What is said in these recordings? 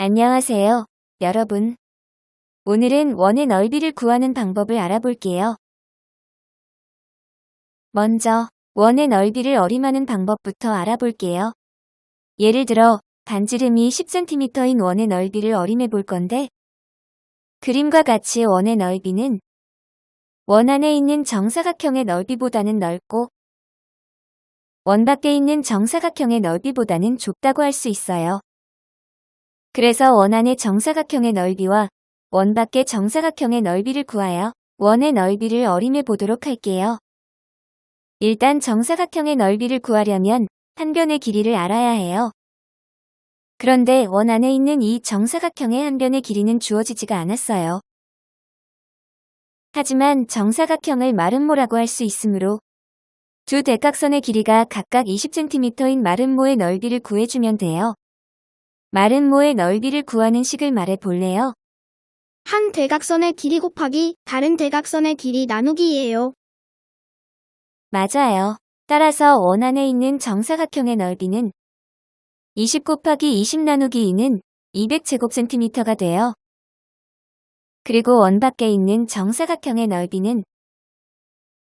안녕하세요, 여러분. 오늘은 원의 넓이를 구하는 방법을 알아볼게요. 먼저 원의 넓이를 어림하는 방법부터 알아볼게요. 예를 들어 반지름이 10cm인 원의 넓이를 어림해 볼 건데 그림과 같이 원의 넓이는 원 안에 있는 정사각형의 넓이보다는 넓고 원 밖에 있는 정사각형의 넓이보다는 좁다고 할 수 있어요. 그래서 원 안의 정사각형의 넓이와 원 밖의 정사각형의 넓이를 구하여 원의 넓이를 어림해 보도록 할게요. 일단 정사각형의 넓이를 구하려면 한 변의 길이를 알아야 해요. 그런데 원 안에 있는 이 정사각형의 한 변의 길이는 주어지지가 않았어요. 하지만 정사각형을 마름모라고 할 수 있으므로 두 대각선의 길이가 각각 20cm인 마름모의 넓이를 구해주면 돼요. 마름모의 넓이를 구하는 식을 말해 볼래요? 한 대각선의 길이 곱하기 다른 대각선의 길이 나누기예요. 맞아요. 따라서 원 안에 있는 정사각형의 넓이는 20 곱하기 20 나누기 2는 200제곱cm가 돼요. 그리고 원 밖에 있는 정사각형의 넓이는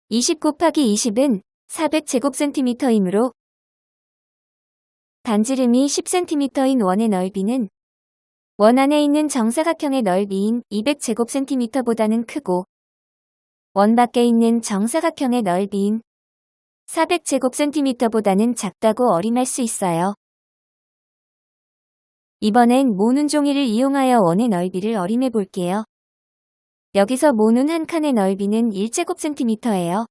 20 곱하기 20은 400제곱cm이므로 반지름이 10cm인 원의 넓이는 원 안에 있는 정사각형의 넓이인 200제곱cm보다는 크고 원 밖에 있는 정사각형의 넓이인 400제곱cm보다는 작다고 어림할 수 있어요. 이번엔 모눈 종이를 이용하여 원의 넓이를 어림해 볼게요. 여기서 모눈 한 칸의 넓이는 1제곱cm예요.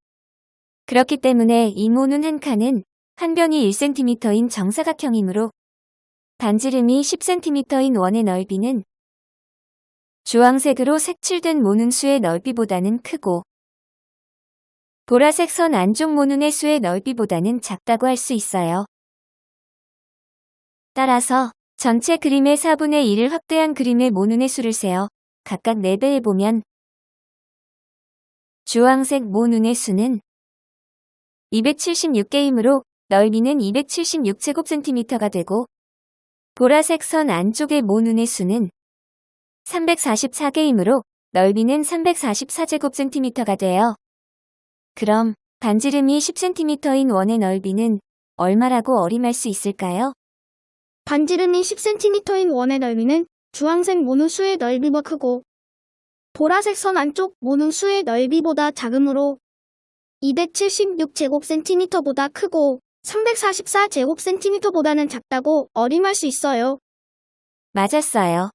그렇기 때문에 이 모눈 한 칸은 한 변이 1cm인 정사각형이므로 반지름이 10cm인 원의 넓이는 주황색으로 색칠된 모눈 수의 넓이보다는 크고 보라색 선 안쪽 모눈의 수의 넓이보다는 작다고 할 수 있어요. 따라서 전체 그림의 4분의 1을 확대한 그림의 모눈의 수를 세어 각각 4배 해보면 주황색 모눈의 수는 276개이므로 넓이는 276제곱cm가 되고 보라색 선 안쪽의 모눈의 수는 344개이므로 넓이는 344제곱cm가 돼요. 그럼 반지름이 10cm인 원의 넓이는 얼마라고 어림할 수 있을까요? 반지름이 10cm인 원의 넓이는 주황색 모누수의 넓이보다 크고 보라색 선 안쪽 모누수의 넓이보다 작으므로 276제곱cm보다 크고 344제곱cm보다는 작다고 어림할 수 있어요. 맞았어요.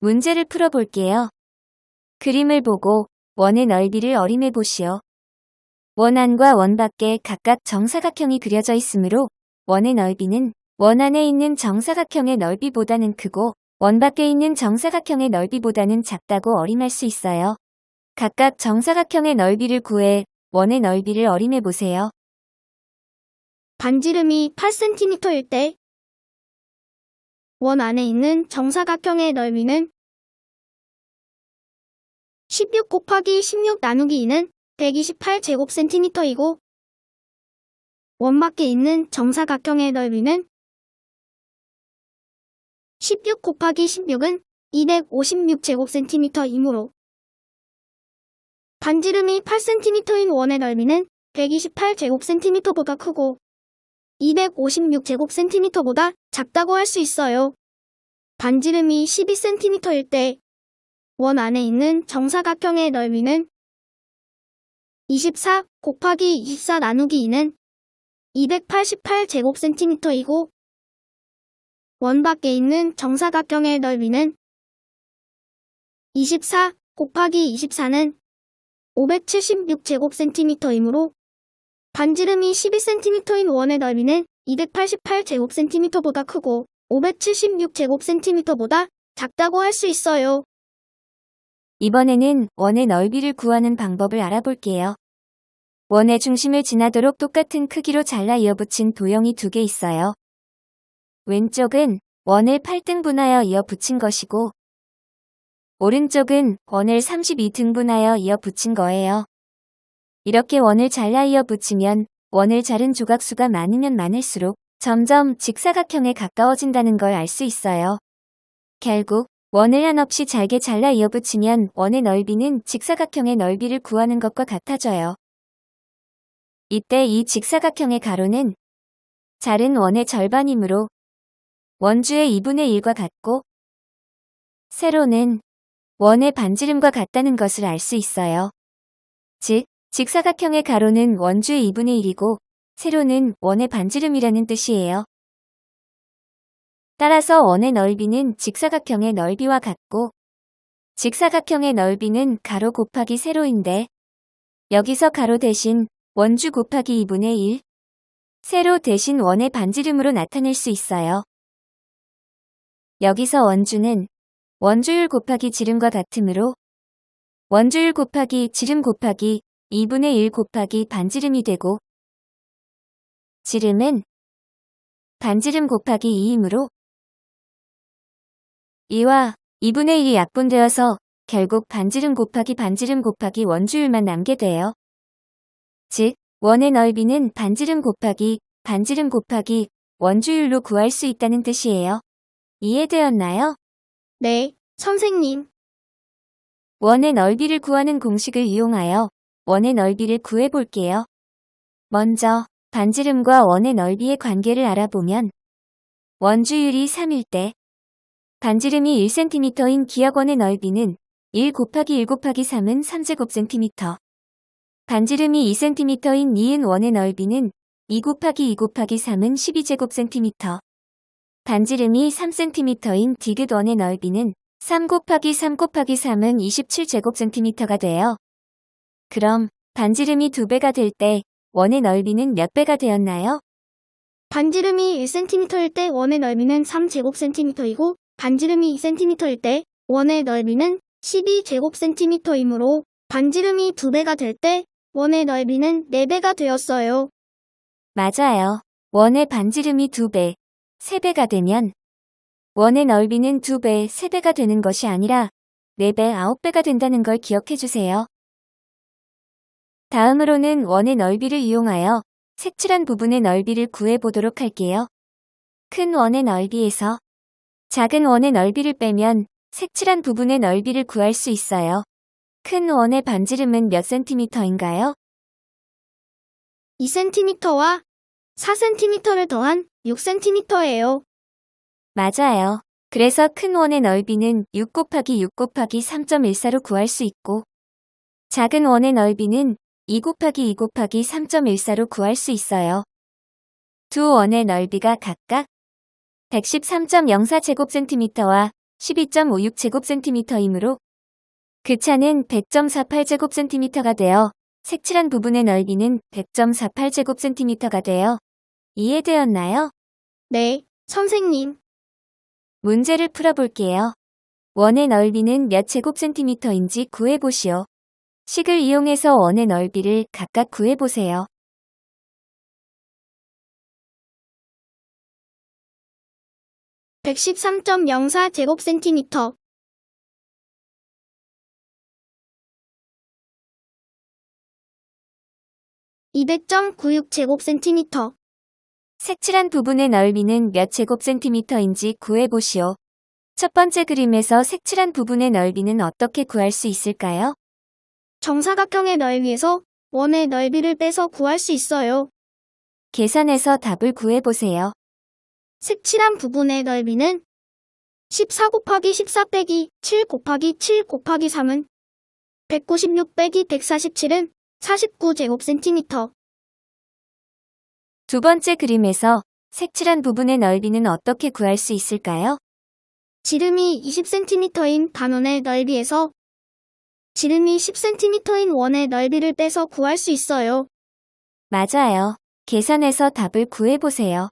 문제를 풀어볼게요. 그림을 보고 원의 넓이를 어림해 보시오. 원 안과 원 밖에 각각 정사각형이 그려져 있으므로 원의 넓이는 원 안에 있는 정사각형의 넓이보다는 크고 원 밖에 있는 정사각형의 넓이보다는 작다고 어림할 수 있어요. 각각 정사각형의 넓이를 구해 원의 넓이를 어림해 보세요. 반지름이 8cm일 때. 원 안에 있는 정사각형의 넓이는 16 곱하기 16 나누기 2는 128 제곱cm이고 원 밖에 있는 정사각형의 넓이는 16 곱하기 16은 256 제곱cm이므로 반지름이 8cm인 원의 넓이는 128 제곱cm보다 크고 256제곱cm보다 작다고 할 수 있어요. 반지름이 12cm일 때 원 안에 있는 정사각형의 넓이는 24 곱하기 24 나누기 2는 288제곱cm이고 원 밖에 있는 정사각형의 넓이는 24 곱하기 24는 576제곱cm이므로 반지름이 12cm인 원의 넓이는 288제곱cm보다 크고 576제곱cm보다 작다고 할 수 있어요. 이번에는 원의 넓이를 구하는 방법을 알아볼게요. 원의 중심을 지나도록 똑같은 크기로 잘라 이어붙인 도형이 두 개 있어요. 왼쪽은 원을 8등분하여 이어붙인 것이고 오른쪽은 원을 32등분하여 이어붙인 거예요. 이렇게 원을 잘라 이어 붙이면 원을 자른 조각수가 많으면 많을수록 점점 직사각형에 가까워진다는 걸 알 수 있어요. 결국 원을 한없이 잘게 잘라 이어 붙이면 원의 넓이는 직사각형의 넓이를 구하는 것과 같아져요. 이때 이 직사각형의 가로는 자른 원의 절반이므로 원주의 2분의 1과 같고 세로는 원의 반지름과 같다는 것을 알 수 있어요. 즉, 직사각형의 가로는 원주의 2분의 1이고 세로는 원의 반지름이라는 뜻이에요. 따라서 원의 넓이는 직사각형의 넓이와 같고 직사각형의 넓이는 가로 곱하기 세로인데 여기서 가로 대신 원주 곱하기 2분의 1, 세로 대신 원의 반지름으로 나타낼 수 있어요. 여기서 원주는 원주율 곱하기 지름과 같으므로 원주율 곱하기 지름 곱하기 2분의 1 곱하기 반지름이 되고 지름은 반지름 곱하기 2이므로 2와 2분의 1이 약분되어서 결국 반지름 곱하기 반지름 곱하기 원주율만 남게 돼요. 즉, 원의 넓이는 반지름 곱하기 반지름 곱하기 원주율로 구할 수 있다는 뜻이에요. 이해되었나요? 네, 선생님. 원의 넓이를 구하는 공식을 이용하여 원의 넓이를 구해볼게요. 먼저 반지름과 원의 넓이의 관계를 알아보면 원주율이 3일 때 반지름이 1cm인 기역원의 넓이는 1 곱하기 1 곱하기 3은 3제곱cm 반지름이 2cm인 니은 원의 넓이는 2 곱하기 2 곱하기 3은 12제곱cm 반지름이 3cm인 디귿 원의 넓이는 3 곱하기 3 곱하기 3은 27제곱cm가 돼요. 그럼 반지름이 2배가 될 때 원의 넓이는 몇 배가 되었나요? 반지름이 1cm일 때 원의 넓이는 3제곱cm이고 반지름이 2cm일 때 원의 넓이는 12제곱cm이므로 반지름이 2배가 될 때 원의 넓이는 4배가 되었어요. 맞아요. 원의 반지름이 2배, 3배가 되면 원의 넓이는 2배, 3배가 되는 것이 아니라 4배, 9배가 된다는 걸 기억해 주세요. 다음으로는 원의 넓이를 이용하여 색칠한 부분의 넓이를 구해보도록 할게요. 큰 원의 넓이에서 작은 원의 넓이를 빼면 색칠한 부분의 넓이를 구할 수 있어요. 큰 원의 반지름은 몇 센티미터인가요? 2cm와 4cm를 더한 6cm예요. 맞아요. 그래서 큰 원의 넓이는 6 곱하기 6 곱하기 3.14로 구할 수 있고 작은 원의 넓이는 2 곱하기 2 곱하기 3.14로 구할 수 있어요. 두 원의 넓이가 각각 113.04제곱cm와 12.56제곱cm이므로 그 차는 100.48제곱cm가 되어 색칠한 부분의 넓이는 100.48제곱cm가 되어 이해되었나요? 네, 선생님. 문제를 풀어볼게요. 원의 넓이는 몇 제곱센티미터인지 구해보시오. 식을 이용해서 원의 넓이를 각각 구해보세요. 백113.04 제곱센티미터. (200.96 제곱센티미터) 색칠한 부분의 넓이는 몇 제곱센티미터인지 구해보시오. 첫 번째 그림에서 색칠한 부분의 넓이는 어떻게 구할 수 있을까요? 정사각형의 넓이에서 원의 넓이를 빼서 구할 수 있어요. 계산해서 답을 구해보세요. 색칠한 부분의 넓이는 14 곱하기 14 빼기 7 곱하기 7 곱하기 3은 196 빼기 147은 49제곱센티미터. 두 번째 그림에서 색칠한 부분의 넓이는 어떻게 구할 수 있을까요? 지름이 20cm인 단원의 넓이에서 지름이 10cm인 원의 넓이를 빼서 구할 수 있어요. 맞아요. 계산해서 답을 구해보세요.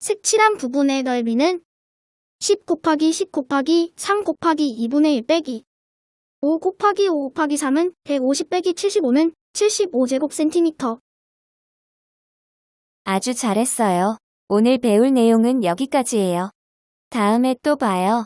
색칠한 부분의 넓이는 10 곱하기 10 곱하기 3 곱하기 2분의 1 빼기 5 곱하기 5 곱하기 3은 150 빼기 75는 75제곱센티미터. 아주 잘했어요. 오늘 배울 내용은 여기까지예요. 다음에 또 봐요.